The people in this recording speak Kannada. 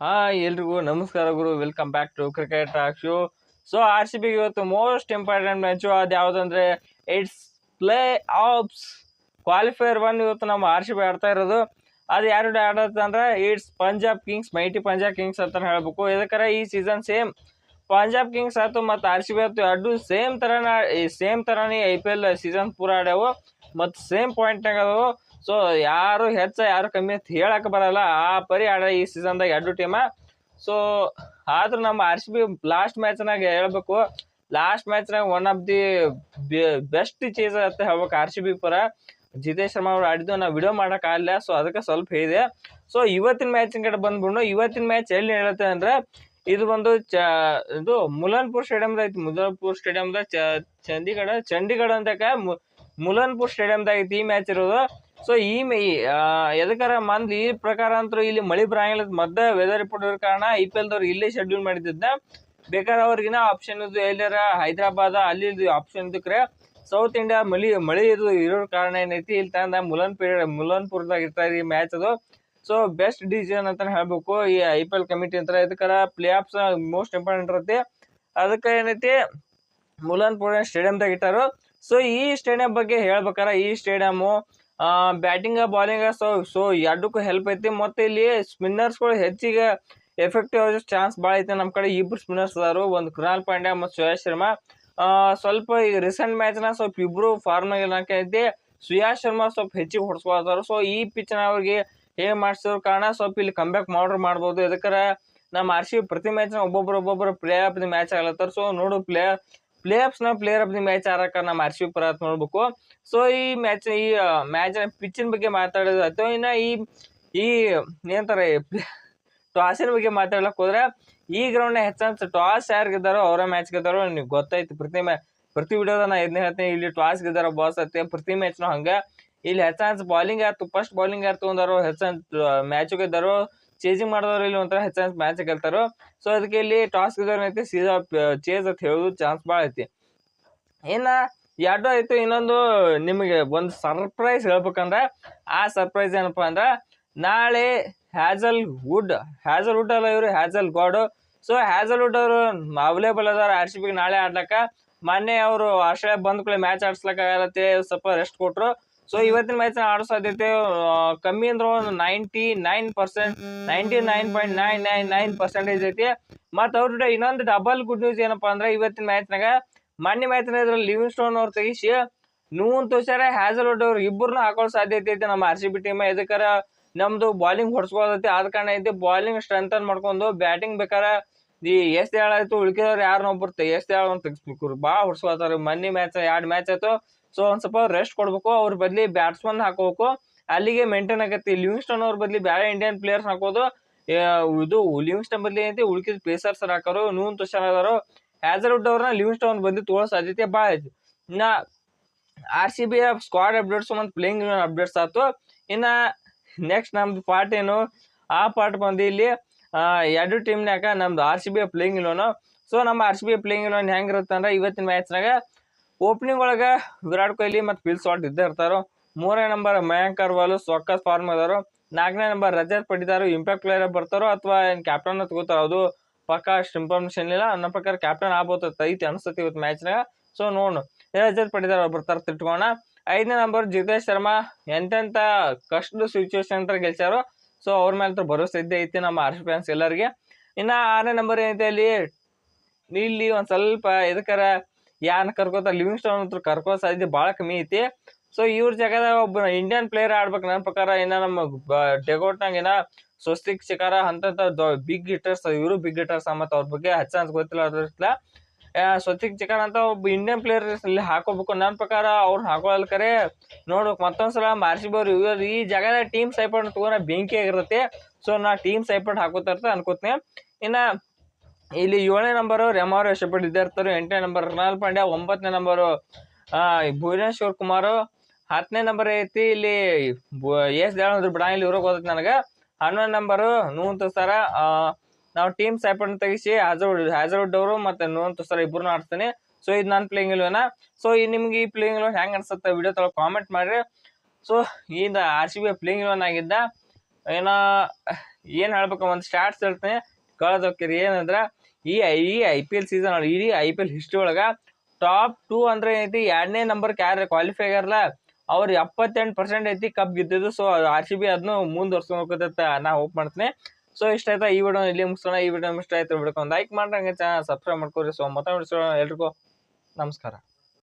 ಹಾಯ್ ಎಲ್ರಿಗೂ ನಮಸ್ಕಾರ ಗುರು. Welcome back to cricket talk show so R C ಬಿಗೆ ಇವತ್ತು ಮೋಸ್ಟ್ ಇಂಪಾರ್ಟೆಂಟ್ ಮ್ಯಾಚು ಅದು ಯಾವುದಂದ್ರೆ it's playoffs qualifier one ಇವತ್ತು ನಮ್ಮ ಆರ್ ಸಿ ಬಿ ಆಡ್ತಾ ಇರೋದು. ಅದು ಯಾರು ಆಡತ್ತಂದ್ರೆ it's Punjab kings mighty Punjab kings ಅಂತ ಹೇಳ್ಬೇಕು. ಇದಕ್ಕರ ಈ ಸೀಸನ್ ಸೇಮ್ ಪಂಜಾಬ್ ಕಿಂಗ್ಸ್ ಆಯ್ತು ಮತ್ತು ಆರ್ ಸಿ ಬಿ ಆಯ್ತು, ಎರಡು ಸೇಮ್ ಥರನೇ ಸೇಮ್ ಥರನೇ ಐ ಪಿ ಎಲ್ ಸೀಸನ್ ಪೂರ ಆಡ್ಯಾವು. ಮತ್ತು ಸೇಮ್ ಪಾಯಿಂಟ್ನಾಗ ಅದಾವು ಸೊ ಯಾರು ಹೆಚ್ಚ, ಯಾರು ಕಮ್ಮಿ ಅಂತ ಹೇಳಕ್ಕೆ ಬರಲ್ಲ. ಆ ಪರಿ ಆಡ ಈ ಸೀಸನ್ದಾಗ ಎರಡು ಟೀಮ ಸೊ ಆದ್ರೂ ನಮ್ಮ ಆರ್ ಸಿ ಬಿ ಲಾಸ್ಟ್ ಮ್ಯಾಚ್ನಾಗ ಹೇಳ್ಬೇಕು. Last ಮ್ಯಾಚ್ನಾಗ one of the best chase ಅಂತ ಹೇಳ್ಬೇಕು ಆರ್ ಸಿ ಬಿ ಪರ. ಜಿತೇಶ್ ಶರ್ಮಾ ಅವ್ರು ಆಡಿದ್ದು ನಾವು ವಿಡಿಯೋ ಮಾಡೋಕ್ಕಾಗಲ್ಲ ಸೊ ಅದಕ್ಕೆ ಸ್ವಲ್ಪ ಇದೆ ಸೊ ಇವತ್ತಿನ ಮ್ಯಾಚಿನ ಕಡೆ ಬಂದ್ಬಿಡು ಇವತ್ತಿನ ಮ್ಯಾಚ್ ಎಲ್ಲಿ ಹೇಳುತ್ತೆ ಅಂದ್ರೆ, ಇದು ಬಂದು ಚ, ಇದು ಮುಲನ್ಪುರ್ ಸ್ಟೇಡಿಯಮ್ದ ಐತಿ. ಮುಲನ್ಪುರ್ ಚ, ಚಂಡೀಗಢ ಚಂಡೀಗಢ ಅಂತಕ ಮುಲನ್ಪುರ್ ಸ್ಟೇಡಿಯಮ್ದಾಗ ಐತಿ ಈ ಮ್ಯಾಚ್ ಇರೋದು. ಸೊ ಈ ಮೇ ಎದಕ್ಕಾರ ಮಂದಿ ಈ ಪ್ರಕಾರ ಅಂತೂ ಇಲ್ಲಿ ಮಳೆ ಬರಂಗಿಲ್ಲ ಮದ್ದ ವೆದರ್ ರಿಪೋರ್ಟ್ ಇರೋ ಕಾರಣ ಐ ಪಿ ಎಲ್ದವ್ರು ಇಲ್ಲೇ ಶೆಡ್ಯೂಲ್ ಮಾಡಿದ್ದ ಬೇಕಾದ್ರೆ ಅವ್ರಿಗಿನ ಆಪ್ಷನ್ ಇದು ಎಲ್ಲಾರ? ಹೈದರಾಬಾದ, ಅಲ್ಲಿ ಆಪ್ಷನ್ ಇದಕ್ಕೆ ಸೌತ್ ಇಂಡಿಯಾ ಮಳಿ, ಮಳೆ ಇದು ಇರೋ ಕಾರಣ ಏನೈತಿ? ಇಲ್ಲಿ ತಂದ ಮುಲನ್ ಪೀರಿಯಡ್ ಮುಲನ್ಪುರದಾಗ ಇರ್ತಾರೆ ಈ ಮ್ಯಾಚ್ ಅದು. ಸೊ ಬೆಸ್ಟ್ ಡಿಸಿಷನ್ ಅಂತ ಹೇಳ್ಬೇಕು. ಈ ಐ ಪಿ ಎಲ್ ಕಮಿಟಿ ಅಂತ ಇದಕ್ಕಾರ ಪ್ಲೇ ಆಫ್ಸ್ ಮೋಸ್ಟ್ ಇಂಪಾರ್ಟೆಂಟ್ ಇರುತ್ತೆ. ಅದಕ್ಕೆ ಏನೈತಿ? ಮುಲನ್ಪುರ ಸ್ಟೇಡಿಯಂದಾಗ ಇಟ್ಟಾರು. ಸೊ ಈ ಸ್ಟೇಡಿಯಂ ಬಗ್ಗೆ ಹೇಳ್ಬೇಕಾರ? ಈ stadium batting bowling so so ಎರಡಕ್ಕೂ ಹೆಲ್ಪ್ ಐತಿ. ಮತ್ತು ಇಲ್ಲಿ ಸ್ಪಿನ್ನರ್ಸ್ಗಳು ಹೆಚ್ಚಿಗೆ ಎಫೆಕ್ಟಿವ್ ಆಗೋ ಚಾನ್ಸ್ ಭಾಳ ಐತೆ ನಮ್ಮ ಕಡೆ. ಇಬ್ಬರು ಸ್ಪಿನ್ನರ್ಸ್ ಅದಾರು. ಒಂದು ಕೃಣಾಲ್ ಪಾಂಡ್ಯ ಮತ್ತು ಸುಯಾಶ್ ಶರ್ಮಾ. ಸ್ವಲ್ಪ ಈಗ ರೀಸೆಂಟ್ ಮ್ಯಾಚ್ನ ಸ್ವಲ್ಪ ಇಬ್ಬರು ಫಾರ್ಮ್ನಾಗ ಐತಿ. ಸುಯಾಶ್ ಶರ್ಮಾ ಸ್ವಲ್ಪ ಹೆಚ್ಚಿಗೆ ಹೊಡ್ಸ್ಕೊಳ್ತಾರ ಸೊ ಈ ಪಿಚ್ನ ಅವ್ರಿಗೆ ಹೇಗೆ ಮಾಡಿಸಿದ್ರು ಕಾರಣ ಸ್ವಲ್ಪ ಇಲ್ಲಿ ಕಂಬ್ಯಾಕ್ ಮಾಡ್ರ್ ಮಾಡ್ಬೋದು. ಇದಕ್ಕರ ನಮ್ಮ ಆರ್ ಸಿ ಪ್ರತಿ ಮ್ಯಾಚ್ನ ಒಬ್ಬೊಬ್ರು ಒಬ್ಬೊಬ್ರು ಪ್ಲೇ ಆಫ್ ದಿ ಮ್ಯಾಚ್ ಆಗ್ಲತ್ತಾರ. ಸೊ ನೋಡು ಪ್ಲೇ ಪ್ಲೇ ನ ಪ್ಲೇಯರ್ ಆಫ್ ದಿ ಮ್ಯಾಚ್ ಆರಕ ನಮ್ಮ ಆರ್ ಸಿ ಪರ ನೋಡ್ಬೇಕು ಸೊ ಈ ಮ್ಯಾಚ್ ಈ ಮ್ಯಾಚ್ ಪಿಚ್ಚಿನ ಬಗ್ಗೆ ಮಾತಾಡೋದು ಅಥವಾ ಇನ್ನು ಈ ಈ ಏನಂತಾರೆ ಟಾಸಿನ ಬಗ್ಗೆ ಮಾತಾಡ್ಲಕ್ ಹೋದ್ರೆ, ಈ ಗ್ರೌಂಡ್ನ ಹೆಚ್ಚಾನ್ಸ್ ಟಾಸ್ ಯಾರು ಗೆದ್ದಾರೋ ಅವರ ಮ್ಯಾಚ್ ಗೆದ್ದಾರೋ ನಿಮ್ಗೆ ಗೊತ್ತೈತಿ ಪ್ರತಿ ಮ್ಯಾ ಪ್ರತಿ ವಿಡಿಯೋದ ನಾ ಇದನ್ನ ಹೇಳ್ತೀನಿ. ಇಲ್ಲಿ ಟಾಸ್ ಗೆದ್ದಾರೋ ಬಾಸ್ ಐತೆ ಪ್ರತಿ ಮ್ಯಾಚ್ನು ಹಂಗೆ. ಇಲ್ಲಿ ಹೆಚ್ಚಾನ್ಸ್ ಬಾಲಿಂಗ್ ಆಯ್ತು ಫಸ್ಟ್ ಬಾಲಿಂಗ್ ಯಾರು ತೊಗೊಂಡಾರೋ ಹೆಚ್ಚಾನ್ಸ್ ಮ್ಯಾಚ್ ಗೆದ್ದಾರೋ ಚೇಜಿಂಗ್ ಮಾಡಿದವರು ಇಲ್ಲಿ ಒಂಥರ ಹೆಚ್ಚಾನ್ಸ್ ಮ್ಯಾಚ್ ಗೆಲ್ತಾರೋ. ಸೊ ಅದಕ್ಕೆ ಇಲ್ಲಿ ಟಾಸ್ ಗೆದ್ದವ್ರೈತಿ ಸೀದಾ ಚೇಸ್ ಅಂತ ಹೇಳೋದು ಚಾನ್ಸ್ ಭಾಳ ಐತಿ. ಇನ್ನು ಎರಡು ಆಯ್ತು, ಇನ್ನೊಂದು ನಿಮಗೆ ಒಂದು ಸರ್ಪ್ರೈಸ್ ಹೇಳ್ಬೇಕಂದ್ರೆ, ಆ ಸರ್ಪ್ರೈಸ್ ಏನಪ್ಪ ಅಂದ್ರೆ, ನಾಳೆ ಹ್ಯಾಜಲ್ ವುಡ್ ಹ್ಯಾಜಲ್ ವುಡ್ ಅಲ್ಲ ಇವರು, ಹ್ಯಾಜಲ್ ಗಾಡು. ಸೊ ಹ್ಯಾಜಲ್ ವುಡ್ ಅವರು ಅವೈಲೇಬಲ್ ಅದಾರ ಆರ್ ಸಿ ಬಿಗೆ ನಾಳೆ ಆಡ್ಲಕ್ಕ. ಮೊನ್ನೆ ಅವರು ಆಸ್ಟ್ರೇಲಿಯಾ ಬಂದ ಕೂಡ ಮ್ಯಾಚ್ ಆಡ್ಸ್ಲಕ್ಕಾಗತ್ತೆ ಸ್ವಲ್ಪ ರೆಸ್ಟ್ ಕೊಟ್ರು. ಸೊ ಇವತ್ತಿನ ಮ್ಯಾಚ್ ಆಡೋ ಸಾಧ್ಯತೆ ಕಮ್ಮಿ ಅಂದ್ರೆ ಒಂದು ninety nine percent ninety nine point nine nine nine percentage ಐತಿ. ಮತ್ತು ಅವ್ರ ಇನ್ನೊಂದು ಡಬಲ್ ಗುಡ್ ನ್ಯೂಸ್ ಏನಪ್ಪಾ ಅಂದ್ರೆ ಇವತ್ತಿನ ಮ್ಯಾಚ್ನಾಗ ಮಣ್ಣಿ ಮ್ಯಾಚ್ನ ಇದ್ರಲ್ಲಿ ಲಿವಿಂಗ್ ಸ್ಟೋನ್ ಅವ್ರು ತೆಗಿಸಿ ನೂನ್ ತುಷಾರ ಹ್ಯಾಸಲ್ವುಡ್ ಅವ್ರು ಇಬ್ಬರನ್ನ ಹಾಕೊಳ್ಳೋ ಸಾಧ್ಯತೆ ಐತಿ ನಮ್ಮ ಆರ್ ಸಿ ಬಿ ಟೀಮ್ ಇದಕ್ಕಾರ ನಮ್ದು ಬಾಲಿಂಗ್ ಹೊಡ್ಸ್ಕೊಳತಿ ಆದ ಕಾರಣ ಐತಿ ಬಾಲಿಂಗ್ ಸ್ಟ್ರೆಂಥನ್ ಮಾಡ್ಕೊಂಡು ಬ್ಯಾಟಿಂಗ್ ಬೇಕಾರ, ಈ ಎಸ್ ಹೇಳಾಯ್ತು ಉಳ್ಕಿದವ್ರು ಯಾರು ಒಬ್ಬರು ಹೇಳೋ ತೆಗಿಸ್ಬೇಕು. ಭಾಳ ಹೊಡ್ಸ್ಕೊಳ್ತಾರೆ ಮೊನ್ನೆ ಮ್ಯಾಚ್ ಎರಡು ಮ್ಯಾಚ್ ಆಯ್ತು. ಸೊ ಒಂದ್ ಸ್ವಲ್ಪ ರೆಸ್ಟ್ ಕೊಡ್ಬೇಕು, ಅವ್ರ ಬದಲಿ ಬ್ಯಾಟ್ಸ್ಮನ್ ಹಾಕೋಬೇಕು. ಅಲ್ಲಿಗೆ ಮೇಂಟೈನ್ ಆಗತ್ತೆ. ಲಿವಿಂಗ್ಸ್ಟನ್ ಅವ್ರ ಬದ್ಲಿ ಬೇರೆ ಇಂಡಿಯನ್ ಪ್ಲೇಯರ್ಸ್ ಹಾಕೋದು. ಇದು ಲಿವಿಂಗ್ಸ್ಟನ್ ಬದಲಿ ಐತಿ ಉಳ್ಕಿದ ಪೇಸರ್ಸ್ ಹಾಕೋರು, ನೂನ್ ತುಷಾರ್ ಅದಾರು ಹ್ಯಾಸಲ್ವುಡ್ ಅವ್ರನ್ನ ಲಿವಿಂಗ್ಸ್ಟನ್ ಬಂದು ತೋಳೋ ಸಾಧ್ಯತೆ ಭಾಳ ಐತಿ. ಇನ್ನ R C B squad updates ಮತ್ತು ಪ್ಲೇಯಿಂಗ್ ಅಪ್ಡೇಟ್ಸ್ ಆಯ್ತು ಇನ್ನ ನೆಕ್ಸ್ಟ್ ನಮ್ದು ಪಾರ್ಟ್ ಏನು? ಆ ಪಾರ್ಟ್ ಬಂದು ಇಲ್ಲಿ ಎರಡು ಟೀಮ್ನಾಗ ನಮ್ದು R C B playing eleven so ನಮ್ಮ R C B playing eleven ಹೆಂಗಿರುತ್ತೆ ಅಂದ್ರೆ ಇವತ್ತಿನ ಮ್ಯಾಚ್ನಾಗ ಓಪನಿಂಗ್ ಒಳಗೆ ವಿರಾಟ್ ಕೊಹ್ಲಿ ಮತ್ತು ಫಿಲ್ ಶಾಟ್ ಇದ್ದೇ ಇರ್ತಾರೋ. ಮೂರನೇ ನಂಬರ್ ಮಯಾಂಕ್ ಅರ್ವಾಲು ಸೊಕ್ಕಸ್ ಫಾರ್ಮ್ ಅದಾರು. ನಾಲ್ಕನೇ ನಂಬರ್ ರಜತ್ ಪಡಿತಾರೋ ಇಂಪ್ಯಾಕ್ಟ್ ಪ್ಲೇಯರ್ ಬರ್ತಾರೋ ಅಥವಾ ಏನು ಕ್ಯಾಪ್ಟನ್ ತಗೋತಾರೋ ಅದು ಪಕ್ಕ ಅಷ್ಟು ಇನ್ಫಾರ್ಮೇಶನ್ ಇಲ್ಲ. ನನ್ನ ಪ್ರಕಾರ ಕ್ಯಾಪ್ಟನ್ ಆಗ್ಬೋದು ಐತಿ ಅನ್ಸತಿ ಇವತ್ತು ಮ್ಯಾಚ್ನಾಗ ಸೊ ನೋಡು ರಜತ್ ಪಡಿತಾರ ಬರ್ತಾರೆ, ತಿಟ್ಕೋಣ. ಐದನೇ ನಂಬರ್ ಜಿತೇಶ್ ಶರ್ಮಾ. ಎಂತೆಂಥ ಕಷ್ಟದ ಸಿಚುವೇಶನ್ ಅಂತ ಗೆಲ್ಸಾರೋ ಸೊ ಅವ್ರ ಮೇಲೆ ಭರೋಸೆ ಇದ್ದೇ ಐತಿ ನಮ್ಮ ಆರ್ ಫ್ಯಾನ್ಸ್ ಎಲ್ಲರಿಗೆ. ಇನ್ನು ಆರನೇ ನಂಬರ್ ಏನೈತೆ ಅಲ್ಲಿ? ಇಲ್ಲಿ ಒಂದು ಸ್ವಲ್ಪ ಎದಕ್ಕಾರ ಯಾರನ್ನ ಕರ್ಕೋತಾರ ಲಿವಿಂಗ್ ಸ್ಟೋನ್ ಅಂತ ಕರ್ಕೋ ಸಾಧ್ಯತೆ ಭಾಳ ಕಮ್ಮಿ ಐತಿ. ಸೊ ಇವ್ರ ಜಾಗದಾಗ ಒಬ್ಬ ಇಂಡಿಯನ್ ಪ್ಲೇಯರ್ ಆಡ್ಬೇಕು ನನ್ನ ಪ್ರಕಾರ ಇನ್ನ ನಮ್ಮ ಡೆಗೋಟ್ನಾಗ ಏನ ಸ್ವಸ್ತಿಕ್ ಶಿಕಾರ ಅಂತ ಬಿಗ್ ಹಿಟರ್ಸ್ ಇವರು ಬಿಗ್ ಹಿಟರ್ಸ್ ಮತ್ತು ಅವ್ರ ಬಗ್ಗೆ ಹಚ್ಚ ಗೊತ್ತಿಲ್ಲ ಅದ್ರಲ್ಲ ಸ್ವಸ್ತಿಕ್ ಚಿಕನ್ ಅಂತ ಒಬ್ಬ ಇಂಡಿಯನ್ ಪ್ಲೇಯರ್ ಅಲ್ಲಿ ಹಾಕೋಬೇಕು. ನನ್ನ ಪ್ರಕಾರ ಅವ್ರನ್ನ ಕರೆ. ನೋಡ್ಬೇಕು, ಮತ್ತೊಂದ್ಸಲ ಮಾರ್ಸಿ ಅವ್ರು ಇವ್ರು ಈ ಜಾಗದಾಗ ಟೀಮ್ ಸೈಪರ್ಟ್ ತಗೊಂಡ ಬೆಂಕಿ ಆಗಿರತ್ತೆ. ಸೊ ನಾ ಟೀಮ್ ಸೈಪರ್ಟ್ ಹಾಕೋತಾರ ಅನ್ಕೋತೀನಿ. ಇನ್ನ ಇಲ್ಲಿ ಏಳನೇ ನಂಬರು ರೆಮಾರು ಯಶಪಟ್ ಇರ್ತಾರೆ ಎಂಟನೇ ನಂಬರ್ ರನಾಲ್ ಪಾಂಡ್ಯ, ಒಂಬತ್ತನೇ ನಂಬರು ಭುವನೇಶ್ವರ್ ಕುಮಾರ್ ಹತ್ತನೇ ನಂಬರ್ ಐತಿ, ಇಲ್ಲಿ ಎಸ್ ದೇವನಂದ್ರ ಬಿಡ ಇಲ್ಲಿ ಇವ್ರಿಗೆ ಗೊತ್ತೈತಿ ನನಗೆ. ಹನ್ನೊಂದು ನಂಬರು ನೂನ್ ತುಸ್ತಾರ ನಾವು ಟೀಮ್ ಸ್ಯಾಪನ್ ತೆಗಿಸಿ ಹ್ಯಾಜರ್ವುಡ್ ಹ್ಯಾಜರ್ವುಡ್ ಅವರು ಮತ್ತೆ ನೂನ್ ತುಸ್ತಾರ ಇಬ್ಬರನ್ನ ಆಡ್ತೀನಿ ಸೊ ಇದು ನಾನು ಪ್ಲೇಯಿಂಗ್ ಇಲ್ವೇನ? ಸೊ ಈ ನಿಮ್ಗೆ ಈ ಪ್ಲೇಯಿಂಗ್ ಇಲ್ವನ್ ಹೆಂಗೆ ಅನ್ಸುತ್ತೆ ವಿಡಿಯೋ ತೊಳಗೆ ಕಾಮೆಂಟ್ ಮಾಡಿರಿ. ಸೊ ಈಗ R C B playing eleven ಆಗಿದ್ದ? ಏನೋ, ಏನು ಹೇಳ್ಬೇಕು ಒಂದು ಸ್ಟಾರ್ಟ್ಸ್ ಹೇಳ್ತೀನಿ. ಕಳೆದೋಕ್ಕಿರಿ ಏನಂದ್ರೆ ಈ ಈ ಐ ಪಿ ಎಲ್ ಸೀಸನ್ ಇಡೀ ಐ ಪಿ ಎಲ್ ಹಿಸ್ಟ್ರಿ ಒಳಗೆ ಟಾಪ್ ಟೂ ಅಂದ್ರೆ ಏನೈತಿ, ಎರಡನೇ ನಂಬರ್ಗೆ ಯಾರು ಕ್ವಾಲಿಫೈ ಆಗ್ಯಾರಲ್ಲ ಅವ್ರು ಎಪ್ಪತ್ತೆಂಟು ಪರ್ಸೆಂಟ್ ಐತಿ ಕಪ್ ಗೆದ್ದಿದ್ದು. ಸೊ ಆರ್ ಸಿ ಬಿ ಅದನ್ನು ಮುಂದುವರ್ಸ್ಕೊಂಡು ಹೋಗ್ತೈತೆ ನಾ ಹೋಪ್ ಮಾಡ್ತೀನಿ. ಸೊ ಇಷ್ಟ ಆಯ್ತಾ ಈ ವಿಡಿಯೋ ಇಲ್ಲಿ ಮುಗಿಸೋಣ, ಈ ವಿಡಿಯೋ ಇಷ್ಟ ಆಯ್ತು ಬಿಡ್ಕೊಂಡು ಲೈಕ್ ಮಾಡ್ರಿ, ಹಂಗೆ ಚಾನಲ್ ಸಬ್ಸ್ಕ್ರೈಬ್ ಮಾಡ್ಕೊರಿ. ಸೊ ಮತ್ತೆ ಎಲ್ರಿಗೂ. ನಮಸ್ಕಾರ.